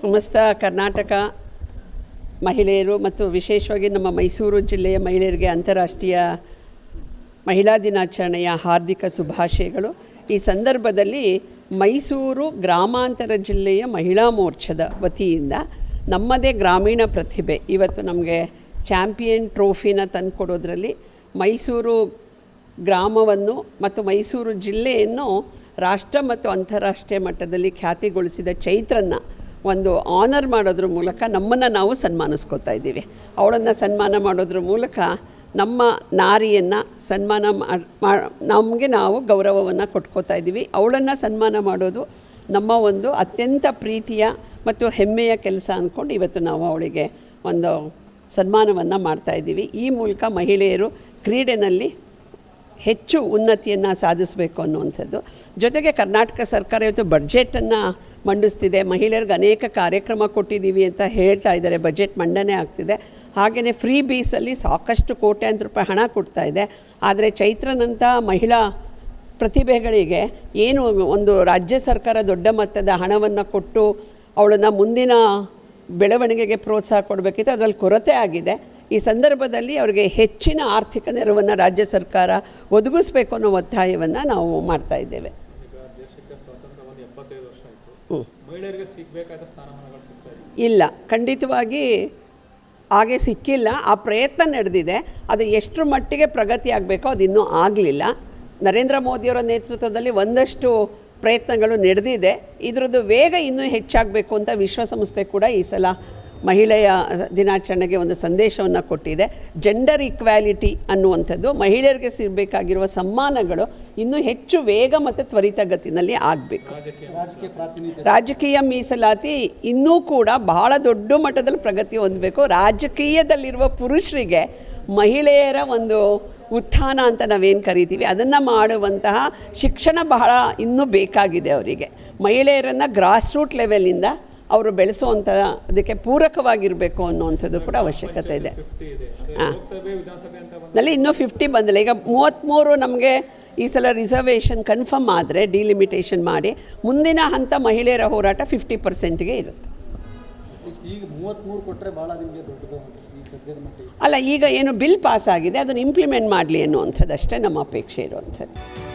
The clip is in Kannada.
ಸಮಸ್ತ ಕರ್ನಾಟಕ ಮಹಿಳೆಯರು ಮತ್ತು ವಿಶೇಷವಾಗಿ ನಮ್ಮ ಮೈಸೂರು ಜಿಲ್ಲೆಯ ಮಹಿಳೆಯರಿಗೆ ಅಂತಾರಾಷ್ಟ್ರೀಯ ಮಹಿಳಾ ದಿನಾಚರಣೆಯ ಹಾರ್ದಿಕ ಶುಭಾಶಯಗಳು. ಈ ಸಂದರ್ಭದಲ್ಲಿ ಮೈಸೂರು ಗ್ರಾಮಾಂತರ ಜಿಲ್ಲೆಯ ಮಹಿಳಾ ಮೋರ್ಚಾದ ವತಿಯಿಂದ ನಮ್ಮದೇ ಗ್ರಾಮೀಣ ಪ್ರತಿಭೆ. ಇವತ್ತು ನಮಗೆ ಚಾಂಪಿಯನ್ ಟ್ರೋಫಿನ ತಂದುಕೊಡೋದ್ರಲ್ಲಿ ಮೈಸೂರು ಗ್ರಾಮವನ್ನು ಮತ್ತು ಮೈಸೂರು ಜಿಲ್ಲೆಯನ್ನು ರಾಷ್ಟ್ರ ಮತ್ತು ಅಂತಾರಾಷ್ಟ್ರೀಯ ಮಟ್ಟದಲ್ಲಿ ಖ್ಯಾತಿಗೊಳಿಸಿದ ಚೈತ್ರನ್ನ ಒಂದು ಆನರ್ ಮಾಡೋದ್ರ ಮೂಲಕ ನಮ್ಮನ್ನು ನಾವು ಸನ್ಮಾನಿಸ್ಕೋತಾ ಇದ್ದೀವಿ. ಅವಳನ್ನು ಸನ್ಮಾನ ಮಾಡೋದ್ರ ಮೂಲಕ ನಮ್ಮ ನಾರಿಯನ್ನು ಸನ್ಮಾನ ನಮಗೆ ನಾವು ಗೌರವವನ್ನು ಕೊಟ್ಕೋತಾ ಇದ್ದೀವಿ. ಅವಳನ್ನು ಸನ್ಮಾನ ಮಾಡೋದು ನಮ್ಮ ಒಂದು ಅತ್ಯಂತ ಪ್ರೀತಿಯ ಮತ್ತು ಹೆಮ್ಮೆಯ ಕೆಲಸ ಅಂದ್ಕೊಂಡು ಇವತ್ತು ನಾವು ಅವಳಿಗೆ ಒಂದು ಸನ್ಮಾನವನ್ನು ಮಾಡ್ತಾ ಇದ್ದೀವಿ. ಈ ಮೂಲಕ ಮಹಿಳೆಯರು ಕ್ರೀಡೆನಲ್ಲಿ ಹೆಚ್ಚು ಉನ್ನತಿಯನ್ನು ಸಾಧಿಸಬೇಕು ಅನ್ನುವಂಥದ್ದು. ಜೊತೆಗೆ ಕರ್ನಾಟಕ ಸರ್ಕಾರ ಇವತ್ತು ಬಡ್ಜೆಟನ್ನು ಮಂಡಿಸ್ತಿದೆ. ಮಹಿಳೆಯರಿಗೆ ಅನೇಕ ಕಾರ್ಯಕ್ರಮ ಕೊಟ್ಟಿದ್ದೀವಿ ಅಂತ ಹೇಳ್ತಾ ಇದ್ದಾರೆ. ಬಜೆಟ್ ಮಂಡನೆ ಆಗ್ತಿದೆ. ಹಾಗೆಯೇ ಫ್ರೀ ಬೀಸಲ್ಲಿ ಸಾಕಷ್ಟು ಕೋಟ್ಯಾಂತರ ರೂಪಾಯಿ ಹಣ ಕೊಡ್ತಾ ಇದೆ. ಆದರೆ ಚೈತ್ರನಂಥ ಮಹಿಳಾ ಪ್ರತಿಭೆಗಳಿಗೆ ಏನು ಒಂದು ರಾಜ್ಯ ಸರ್ಕಾರ ದೊಡ್ಡ ಮೊತ್ತದ ಹಣವನ್ನು ಕೊಟ್ಟು ಅವಳನ್ನು ಮುಂದಿನ ಬೆಳವಣಿಗೆಗೆ ಪ್ರೋತ್ಸಾಹ ಕೊಡಬೇಕಿತ್ತು. ಅದರಲ್ಲಿ ಕೊರತೆ ಆಗಿದೆ. ಈ ಸಂದರ್ಭದಲ್ಲಿ ಅವರಿಗೆ ಹೆಚ್ಚಿನ ಆರ್ಥಿಕ ನೆರವನ್ನು ರಾಜ್ಯ ಸರ್ಕಾರ ಒದಗಿಸ್ಬೇಕು ಅನ್ನೋ ಒತ್ತಾಯವನ್ನು ನಾವು ಮಾಡ್ತಾ ಇದ್ದೇವೆ. ಇಲ್ಲ. ಖಂಡಿತವಾಗಿ ಹಾಗೆ ಸಿಕ್ಕಿಲ್ಲ. ಆ ಪ್ರಯತ್ನ ನಡೆದಿದೆ. ಅದು ಎಷ್ಟರ ಮಟ್ಟಿಗೆ ಪ್ರಗತಿ ಆಗಬೇಕೋ ಅದು ಇನ್ನೂ ಆಗಲಿಲ್ಲ. ನರೇಂದ್ರ ಮೋದಿಯವರ ನೇತೃತ್ವದಲ್ಲಿ ಒಂದಷ್ಟು ಪ್ರಯತ್ನಗಳು ನಡೆದಿದೆ. ಇದರದ್ದು ವೇಗ ಇನ್ನೂ ಹೆಚ್ಚಾಗಬೇಕು ಅಂತ ವಿಶ್ವಸಂಸ್ಥೆ ಕೂಡ ಈ ಸಲ ಮಹಿಳೆಯ ದಿನಾಚರಣೆಗೆ ಒಂದು ಸಂದೇಶವನ್ನು ಕೊಟ್ಟಿದೆ. ಜೆಂಡರ್ ಈಕ್ವ್ಯಾಲಿಟಿ ಅನ್ನುವಂಥದ್ದು ಮಹಿಳೆಯರಿಗೆ ಸಿಗಬೇಕಾಗಿರುವ ಸಮ್ಮಾನಗಳು ಇನ್ನೂ ಹೆಚ್ಚು ವೇಗ ಮತ್ತು ತ್ವರಿತಗತಿನಲ್ಲಿ ಆಗಬೇಕು. ರಾಜಕೀಯ ಮೀಸಲಾತಿ ಇನ್ನೂ ಕೂಡ ಬಹಳ ದೊಡ್ಡ ಮಟ್ಟದಲ್ಲಿ ಪ್ರಗತಿ ಹೊಂದಬೇಕು. ರಾಜಕೀಯದಲ್ಲಿರುವ ಪುರುಷರಿಗೆ ಮಹಿಳೆಯರ ಒಂದು ಉತ್ಥಾನ ಅಂತ ನಾವೇನು ಕರಿತೀವಿ? ಅದನ್ನು ಮಾಡುವಂತಹ ಶಿಕ್ಷಣ ಬಹಳ ಇನ್ನೂ ಬೇಕಾಗಿದೆ ಅವರಿಗೆ. ಮಹಿಳೆಯರನ್ನು ಗ್ರಾಸ್ ರೂಟ್ ಲೆವೆಲಿಂದ ಅವರು ಬೆಳೆಸುವಂಥ ಅದಕ್ಕೆ ಪೂರಕವಾಗಿರಬೇಕು ಅನ್ನುವಂಥದ್ದು ಕೂಡ ಅವಶ್ಯಕತೆ ಇದೆ. ಹಾಂ. ನಲ್ಲಿ ಇನ್ನೂ ಫಿಫ್ಟಿ ಬಂದಿಲ್ಲ. ಈಗ ಮೂವತ್ತ್ಮೂರು ನಮಗೆ ಈ ಸಲ ರಿಸರ್ವೇಷನ್ ಕನ್ಫರ್ಮ್ ಆದರೆ ಡಿಲಿಮಿಟೇಷನ್ ಮಾಡಿ ಮುಂದಿನ ಹಂತ ಮಹಿಳೆಯರ ಹೋರಾಟ ಫಿಫ್ಟಿ ಪರ್ಸೆಂಟ್ಗೆ ಇರುತ್ತೆ. ಅಲ್ಲ ಈಗ ಏನು ಬಿಲ್ ಪಾಸ್ ಆಗಿದೆ ಅದನ್ನು ಇಂಪ್ಲಿಮೆಂಟ್ ಮಾಡಲಿ ಅನ್ನುವಂಥದ್ದಷ್ಟೇ ನಮ್ಮ ಅಪೇಕ್ಷೆ ಇರುವಂಥದ್ದು.